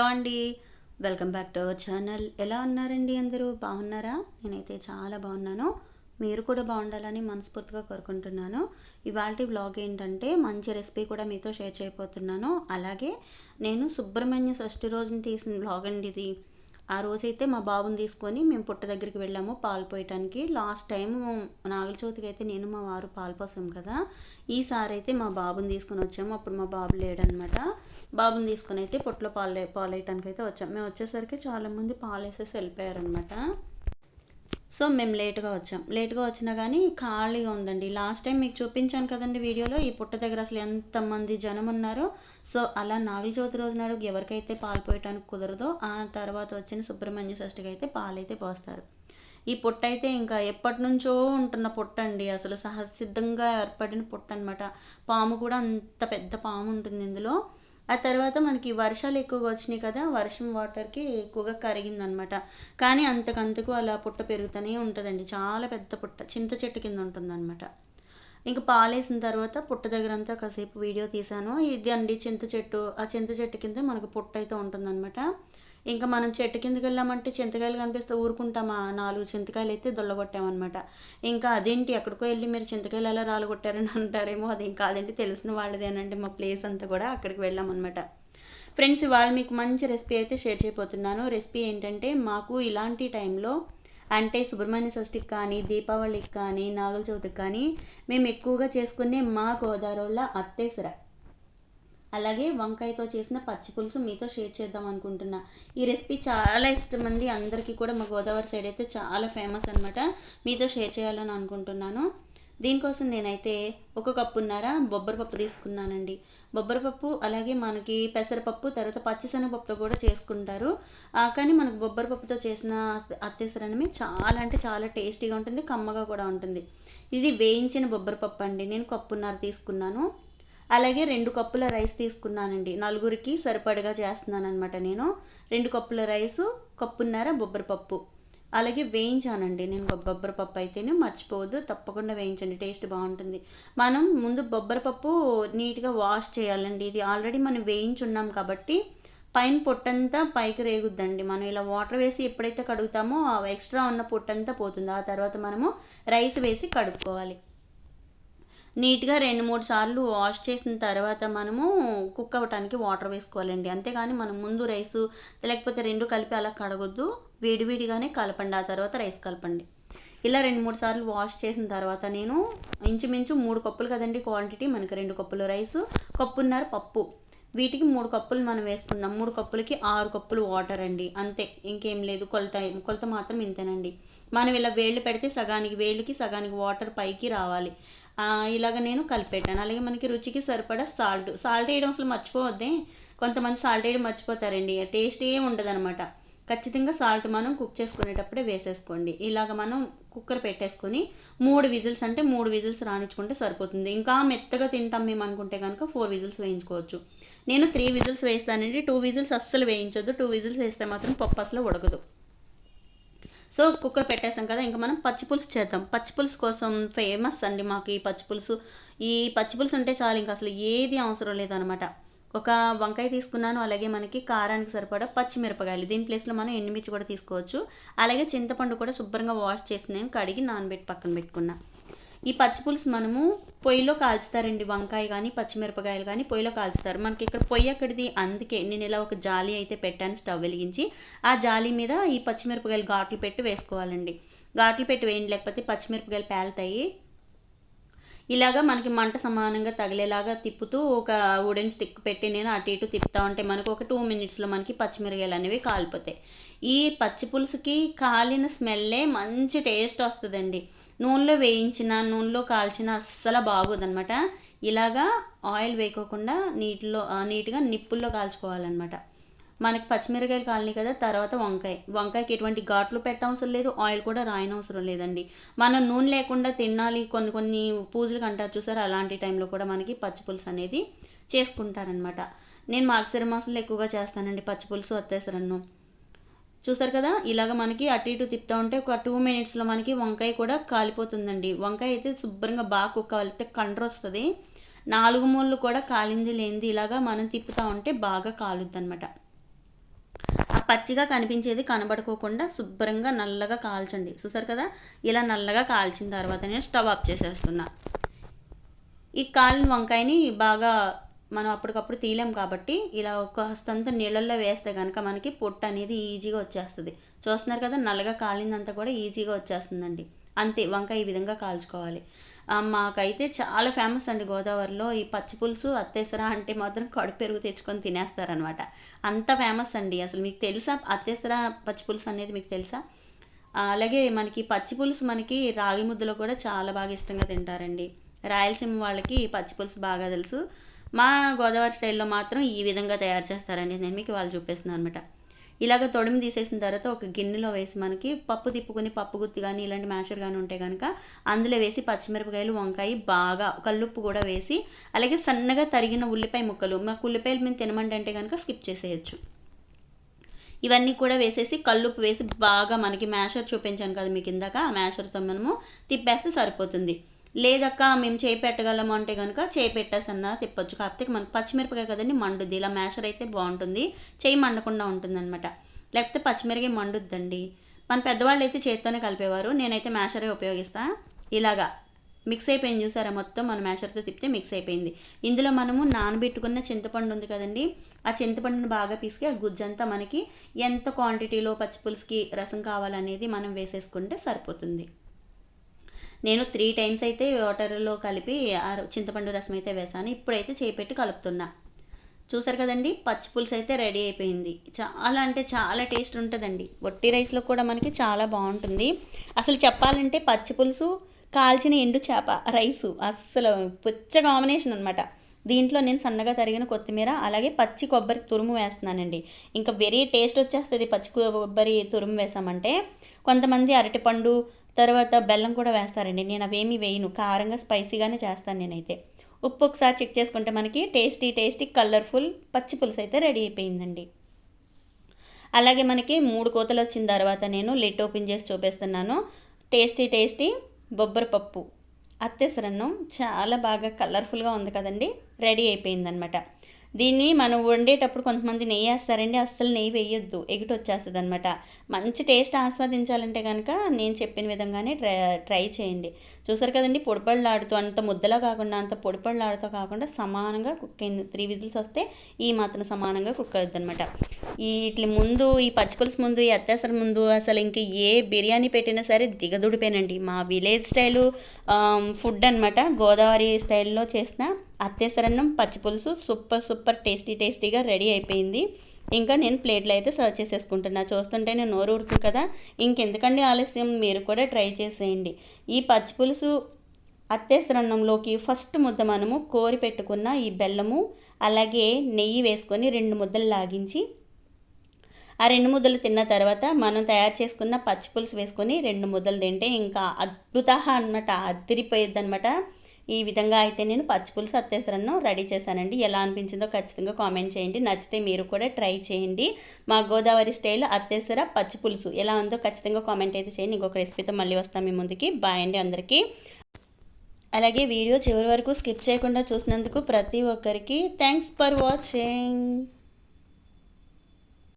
Hello అండి. Welcome back to our channel. ఎలా ఉన్నారండి అందరూ? బాగున్నారా? నేనైతే చాలా బాగున్నాను. మీరు కూడా బాగుండాలని మనస్ఫూర్తిగా కోరుకుంటున్నాను. ఇవాళ వ్లాగ్ ఏంటంటే మంచి రెసిపీ కూడా మీతో షేర్ చేయబోతున్నాను. అలాగే నేను సుబ్రహ్మణ్య షష్ఠి రోజున తీసిన వ్లాగ్ అండి ఇది. ఆ రోజైతే మా బాబుని తీసుకొని మేము పుట్ట దగ్గరికి వెళ్ళాము పాలు పోయటానికి. లాస్ట్ టైం నాగల చవితికి అయితే నేను మా వారు పాలు పోసాం కదా. ఈసారి అయితే మా బాబుని తీసుకొని వచ్చాము. అప్పుడు మా బాబు లేడనమాట బాబుని తీసుకొని అయితే పుట్టలో పాలు పాలు వేయటానికి అయితే వచ్చాం. మేము వచ్చేసరికి చాలామంది పాలు వేసేసి వెళ్ళిపోయారనమాట సో మేము లేట్గా వచ్చాం. లేట్గా వచ్చినా కానీ ఖాళీగా ఉందండి. లాస్ట్ టైం మీకు చూపించాను కదండి వీడియోలో ఈ పుట్ట దగ్గర అసలు ఎంతమంది జనం ఉన్నారో. సో అలా నాగుల చవితి రోజు నాడు ఎవరికైతే పాలు పోయటానికి కుదరదో ఆ తర్వాత వచ్చిన సుబ్రహ్మణ్య షష్ఠికి అయితే పాలైతే పోస్తారు. ఈ పుట్ట అయితే ఇంకా ఎప్పటి నుంచో ఉంటున్న పుట్ట అండి. అసలు సహసిద్ధంగా ఏర్పడిన పుట్ట అనమాట పాము కూడా అంత పెద్ద పాము ఉంటుంది ఇందులో. ఆ తర్వాత మనకి వర్షాలు ఎక్కువగా వచ్చినాయి కదా వర్షం వాటర్కి ఎక్కువగా కరిగిందనమాట. కానీ అంతకంతకు అలా పుట్ట పెరుగుతూనే ఉంటుందండి. చాలా పెద్ద పుట్ట చింత చెట్టు కింద ఉంటుందన్నమాట ఇంకా పాలేసిన తర్వాత పుట్ట దగ్గర అంతా కాసేపు వీడియో తీశాను ఇది అండి చింత చెట్టు ఆ చింత చెట్టు కింద మనకు పుట్ట అయితే ఉంటుందన్నమాట ఇంకా మనం చెట్టు కిందకి వెళ్ళామంటే చింతకాయలు కనిపిస్తే ఊరుకుంటామా? నాలుగు చింతకాయలు అయితే దొల్లగొట్టామన్నమాట. ఇంకా అదేంటి? ఎక్కడికో వెళ్ళి మీరు చింతకాయలు ఎలా రాలగొట్టారని అంటారేమో అదేం కాదండి. తెలిసిన వాళ్ళదేనండి మా ప్లేస్ అంతా కూడా అక్కడికి వెళ్ళామన్నమాట. ఫ్రెండ్స్ ఇవాళ మీకు మంచి రెసిపీ అయితే షేర్ చేయబోతున్నాను. రెసిపీ ఏంటంటే మాకు ఇలాంటి టైంలో అంటే సుబ్రహ్మణ్య షష్ఠికి కానీ దీపావళికి కానీ నాగుల చవితికి కానీ మేము ఎక్కువగా చేసుకునే మా గోదావరిలో అత్తేసర అలాగే వంకాయతో చేసిన పచ్చి పులుసు మీతో షేర్ చేద్దాం అనుకుంటున్నా. ఈ రెసిపీ చాలా ఇష్టం అండి అందరికీ కూడా మా గోదావరి సైడ్ అయితే చాలా ఫేమస్ అనమాట మీతో షేర్ చేయాలని అనుకుంటున్నాను. దీనికోసం నేనైతే ఒక కప్పున్నర బొబ్బరి పప్పు తీసుకున్నానండి. బొబ్బరిపప్పు అలాగే మనకి పెసరపప్పు తర్వాత పచ్చిశనగపప్పుతో కూడా చేసుకుంటారు. కానీ మనకు బొబ్బరి పప్పుతో చేసిన అత్తేసరనమే చాలా అంటే చాలా టేస్టీగా ఉంటుంది కమ్మగా కూడా ఉంటుంది. ఇది వేయించిన బొబ్బరి పప్పు అండి. నేను కప్పున్నర తీసుకున్నాను. అలాగే రెండు కప్పుల రైస్ తీసుకున్నానండి. నలుగురికి సరిపడగా చేస్తున్నాను అనమాట నేను. రెండు కప్పుల రైసు కప్పున్నర బొబ్బరి పప్పు. అలాగే వేయించానండి నేను బొబ్బరి పప్పు అయితేనే మర్చిపోవద్దు తప్పకుండా వేయించండి టేస్ట్ బాగుంటుంది. మనం ముందు బొబ్బరి పప్పు నీట్గా వాష్ చేయాలండి. ఇది ఆల్రెడీ మనం వేయించున్నాం కాబట్టి పైన పొట్టంతా పైకి రేగుద్దండి. మనం ఇలా వాటర్ వేసి ఎప్పుడైతే కడుగుతామో ఎక్స్ట్రా ఉన్న పొట్టంతా పోతుంది. ఆ తర్వాత మనము రైస్ వేసి కడుక్కోవాలి. నీట్గా రెండు మూడు సార్లు వాష్ చేసిన తర్వాత మనము కుక్ అవ్వటానికి వాటర్ వేసుకోవాలండి. అంతేగాని మనం ముందు రైసు లేకపోతే రెండు కలిపి అలా కడగొద్దు. వేడివేడిగానే కలపండి. ఆ తర్వాత రైస్ కలపండి. ఇలా రెండు మూడు సార్లు వాష్ చేసిన తర్వాత నేను ఇంచుమించు మూడు కప్పులు కదండి క్వాంటిటీ. మనకి రెండు కప్పులు రైసు కప్పున్నర పప్పు. వీటికి మూడు కప్పులు మనం వేసుకుందాం. మూడు కప్పులకి ఆరు కప్పులు వాటర్ అండి. అంతే. ఇంకేం లేదు. కొలత కొలత మాత్రం ఇంతేనండి. మనం ఇలా వేళ్ళు పెడితే సగానికి వేళ్ళకి సగానికి వాటర్ పైకి రావాలి. ఇలాగ నేను కలిపెట్టాను. అలాగే మనకి రుచికి సరిపడా సాల్ట్ సాల్ట్ వేయడం అసలు మర్చిపోవద్దే. కొంతమంది సాల్ట్ వేయడం మర్చిపోతారండి. టేస్ట్ ఏం ఉండదనమాట ఖచ్చితంగా సాల్ట్ మనం కుక్ చేసుకునేటప్పుడే వేసేసుకోండి. ఇలాగ మనం కుక్కర్ పెట్టేసుకొని మూడు విజిల్స్ అంటే మూడు విజిల్స్ రాణించుకుంటే సరిపోతుంది. ఇంకా మెత్తగా తింటాం మేము అనుకుంటే కనుక ఫోర్ విజిల్స్ వేయించుకోవచ్చు. నేను త్రీ విజిల్స్ వేస్తానండి. టూ విజిల్స్ అస్సలు వేయించొద్దు. టూ విజిల్స్ వేస్తే మాత్రం పప్పు అసలు ఉడకదు. సో కుక్కర్ పెట్టేసాం కదా ఇంకా మనం పచ్చిపులుసు చేద్దాం. పచ్చిపులుసు కోసం ఫేమస్ అండి మాకు ఈ పచ్చిపులుసు ఈ పచ్చిపులుసు ఉంటే చాలు ఇంకా అసలు ఏది అవసరం లేదనమాట. ఒక వంకాయ తీసుకున్నాను అలాగే మనకి కారానికి సరిపడా పచ్చిమిరపకాయలు. దీని ప్లేస్లో మనం ఎండుమిర్చి కూడా తీసుకోవచ్చు. అలాగే చింతపండు కూడా శుభ్రంగా వాష్ చేసి నేను కడిగి నానబెట్టి పక్కన పెట్టుకున్నాను ఈ పచ్చిపులుసు మనము పొయ్యిలో కాల్చుతారండి వంకాయ కానీ పచ్చిమిరపకాయలు కానీ పొయ్యిలో కాల్చుతారు. మనకి ఇక్కడ పొయ్యి అక్కడిది అందుకే నేను ఇలా ఒక జాలి అయితే పెట్టాను స్టవ్ వెలిగించి. ఆ జాలి మీద ఈ పచ్చిమిరపకాయలు ఘాట్లు పెట్టి వేసుకోవాలండి. ఘాట్లు పెట్టి వేయండి. లేకపోతే పచ్చిమిరపకాయలు పేలుతాయి. ఇలాగా మనకి మంట సమానంగా తగిలేలాగా తిప్పుతూ ఒక వుడెన్ స్టిక్ పెట్టి నేను అటు ఇటు తిప్పుతూ ఉంటే మనకు ఒక టూ మినిట్స్లో మనకి పచ్చిమిరకాయలు అనేవి కాలిపోతాయి. ఈ పచ్చి పులుసుకి కాలిన స్మెల్లే మంచి టేస్ట్ వస్తుందండి. నూనెలో వేయించిన నూనెలో కాల్చిన అస్సలు బాగోదనమాట ఇలాగా ఆయిల్ వేయకోకుండా నీటిలో నీట్గా నిప్పుల్లో కాల్చుకోవాలన్నమాట. మనకి పచ్చిమిరకాయలు కాలనీ కదా తర్వాత వంకాయ. వంకాయకి ఎటువంటి ఘాట్లు పెట్టవసరం లేదు ఆయిల్ కూడా రాయనవసరం లేదండి. మనం నూనె లేకుండా తినాలి కొన్ని కొన్ని పూజలకు అంటారు చూసారు అలాంటి టైంలో కూడా మనకి పచ్చి పులుసు అనేది చేసుకుంటారనమాట నేను మాగసరి మాసంలో ఎక్కువగా చేస్తానండి పచ్చి పులుసు అత్తేసరన్ను చూసారు కదా ఇలాగ మనకి అటు ఇటు తిప్పుతూ ఉంటే ఒక టూ మినిట్స్లో మనకి వంకాయ కూడా కాలిపోతుందండి. వంకాయ అయితే శుభ్రంగా బాగా కుక్క కలిపితే కండ్ర వస్తుంది. నాలుగు మూలలు కూడా కాలింది లేనిది ఇలాగా మనం తిప్పుతూ ఉంటే బాగా కాలుద్ది అనమాట ఆ పచ్చిగా కనిపించేది కనబడుకోకుండా శుభ్రంగా నల్లగా కాల్చండి. చూసారు కదా? ఇలా నల్లగా కాల్చిన తర్వాత నేను స్టవ్ ఆఫ్ చేసేస్తున్నా. ఈ కాలిన వంకాయని బాగా మనం అప్పటికప్పుడు తీయలేం కాబట్టి ఇలా ఒక హస్తంత నీళ్ళల్లో వేస్తే కనుక మనకి పొట్టు అనేది ఈజీగా వచ్చేస్తుంది. చూస్తున్నారు కదా? నల్లగా కాలిందంతా కూడా ఈజీగా వచ్చేస్తుందండి. అంతే వంకాయ ఈ విధంగా కాల్చుకోవాలి. మాకైతే చాలా ఫేమస్ అండి గోదావరిలో. ఈ పచ్చి పులుసు అత్తేసరా అంటే మాత్రం కడుపు పెరుగు తెచ్చుకొని తినేస్తారనమాట అంత ఫేమస్ అండి. అసలు మీకు తెలుసా? అత్తేసరా పచ్చి పులుసు అనేది మీకు తెలుసా? అలాగే మనకి పచ్చి పులుసు మనకి రాగి ముద్దలో కూడా చాలా బాగా ఇష్టంగా తింటారండి. రాయలసీమ వాళ్ళకి పచ్చి పులుసు బాగా తెలుసు. మా గోదావరి స్టైల్లో మాత్రం ఈ విధంగా తయారు చేస్తారండి. నేను మీకు వాళ్ళు చూపిస్తున్నాను అనమాట ఇలాగ తొడిమి తీసేసిన తర్వాత ఒక గిన్నెలో వేసి మనకి పప్పు తిప్పుకొని పప్పు గుత్తి కానీ ఇలాంటి మ్యాషర్ కానీ ఉంటే కనుక అందులో వేసి పచ్చిమిరపకాయలు వంకాయ బాగా కల్లుప్పు కూడా వేసి అలాగే సన్నగా తరిగిన ఉల్లిపాయ ముక్కలు. మాకు ఉల్లిపాయలు మేము తినమండి అంటే కనుక స్కిప్ చేసేయచ్చు. ఇవన్నీ కూడా వేసేసి కల్లుప్పు వేసి బాగా మనకి మ్యాషర్ చూపించాను కదా మీకు ఇందాక ఆ మ్యాషర్తో మనము తిప్పేస్తే సరిపోతుంది. లేదక్క మేము చేయి అంటే కనుక చేయి తిప్పొచ్చు. కాకపోతే మనకి పచ్చిమిరపకాయ కదండి మండుద్ది. ఇలా మ్యాషర్ అయితే బాగుంటుంది. చేయి మండకుండా ఉంటుందన్నమాట. లేకపోతే పచ్చిమిరపకాయ మండుద్దండి. మన పెద్దవాళ్ళు అయితే చేత్తోనే కలిపేవారు. నేనైతే మ్యాషరే ఉపయోగిస్తా. ఇలాగా మిక్స్ అయిపోయింది చూసారా? మొత్తం మన మ్యాషర్తో తిప్పితే మిక్స్ అయిపోయింది. ఇందులో మనము నానబెట్టుకున్న చింతపండు ఉంది కదండి ఆ చింతపండుని బాగా పిసికి ఆ గుజ్జంతా మనకి ఎంత క్వాంటిటీలో పచ్చిపులుసుకి రసం కావాలనేది మనం వేసేసుకుంటే సరిపోతుంది. నేను త్రీ టైమ్స్ అయితే వాటర్లో కలిపి చింతపండు రసం అయితే వేసాను. ఇప్పుడైతే చేపెట్టి కలుపుతున్నా. చూసారు కదండి? పచ్చి పులుసు అయితే రెడీ అయిపోయింది. చాలా అంటే చాలా టేస్ట్ ఉంటుందండి. వట్టి రైస్లో కూడా మనకి చాలా బాగుంటుంది. అసలు చెప్పాలంటే పచ్చి పులుసు కాల్చిన ఎండు చేప రైసు అస్సలు పుచ్చ కాంబినేషన్ అనమాట దీంట్లో నేను సన్నగా తరిగిన కొత్తిమీర అలాగే పచ్చి కొబ్బరి తురుము వేస్తున్నానండి. ఇంకా వెరీ టేస్ట్ వచ్చేస్తుంది పచ్చి కొబ్బరి తురుము వేసామంటే. కొంతమంది అరటిపండు తర్వాత బెల్లం కూడా వేస్తారండి. నేను అవేమీ వేయను. కారంగా స్పైసీగానే చేస్తాను నేనైతే. ఉప్పు ఒకసారి చెక్ చేసుకుంటే మనకి టేస్టీ టేస్టీ కలర్ఫుల్ పచ్చి పులుసు అయితే రెడీ అయిపోయిందండి. అలాగే మనకి మూడు కోతలు వచ్చిన తర్వాత నేను లిట్ ఓపెన్ చేసి చూపిస్తున్నాను. టేస్టీ టేస్టీ బొబ్బరి పప్పు. అత్తెసరన్నం చాలా బాగా కలర్ఫుల్గా ఉంది కదండి. రెడీ అయిపోయిందనమాట దీన్ని మనం వండేటప్పుడు కొంతమంది నెయ్యి వేస్తారండి అస్సలు నెయ్యి వేయొద్దు ఎగిటి వచ్చేస్తుంది అనమాట మంచి టేస్ట్ ఆస్వాదించాలంటే కనుక నేను చెప్పిన విధంగానే ట్రై ట్రై చేయండి. చూసారు కదండి పొడిపళ్ళాడుతూ అంత ముద్దలా కాకుండా అంత పొడిపళ్ళాడుతూ కాకుండా సమానంగా కుక్ అయింది. త్రీ విజిల్స్ వస్తే ఈ మాత్రం సమానంగా కుక్ అవుతుంది అనమాట ఈ ఇట్ల ముందు ఈ పచ్చిపులుసు ముందు ఈ అత్యాసర ముందు అసలు ఇంక ఏ బిర్యానీ పెట్టినా సరే దిగదుడిపోయానండి మా విలేజ్ స్టైలు ఫుడ్ అనమాట గోదావరి స్టైల్లో చేసిన అత్తేసరన్నం పచ్చిపులుసు సూపర్ సూపర్ టేస్టీ టేస్టీగా రెడీ అయిపోయింది. ఇంకా నేను ప్లేట్లు అయితే సర్వ్ చేసేసుకుంటున్నా. చూస్తుంటే నేను నోరు ఊరుతుంది కదా. ఇంకెందుకండి ఆలస్యం? మీరు కూడా ట్రై చేసేయండి. ఈ పచ్చిపులుసు అత్తేసరన్నంలోకి ఫస్ట్ ముద్ద మనము కోరి పెట్టుకున్న ఈ బెల్లము అలాగే నెయ్యి వేసుకొని రెండు ముద్దలు లాగించి ఆ రెండు ముద్దలు తిన్న తర్వాత మనం తయారు చేసుకున్న పచ్చి పులుసు వేసుకొని రెండు ముద్దలు తింటే ఇంకా అద్భుత అనమాట అదిరిపోయిద్ది అనమాట ఈ విధంగా అయితే నేను పచ్చి పులుసు రెడీ చేశానండి. ఎలా అనిపించిందో ఖచ్చితంగా కామెంట్ చేయండి. నచ్చితే మీరు కూడా ట్రై చేయండి. మా గోదావరి స్టైల్ అత్తేసర పచ్చి పులుసు ఎలా ఉందో ఖచ్చితంగా కామెంట్ అయితే చేయండి. ఇంకొక రెసిపీతో మళ్ళీ వస్తాం మీ ముందుకి. బాయ్ అండి అందరికీ. అలాగే వీడియో చివరి వరకు స్కిప్ చేయకుండా చూసినందుకు ప్రతి ఒక్కరికి థ్యాంక్స్ ఫర్ వాచింగ్.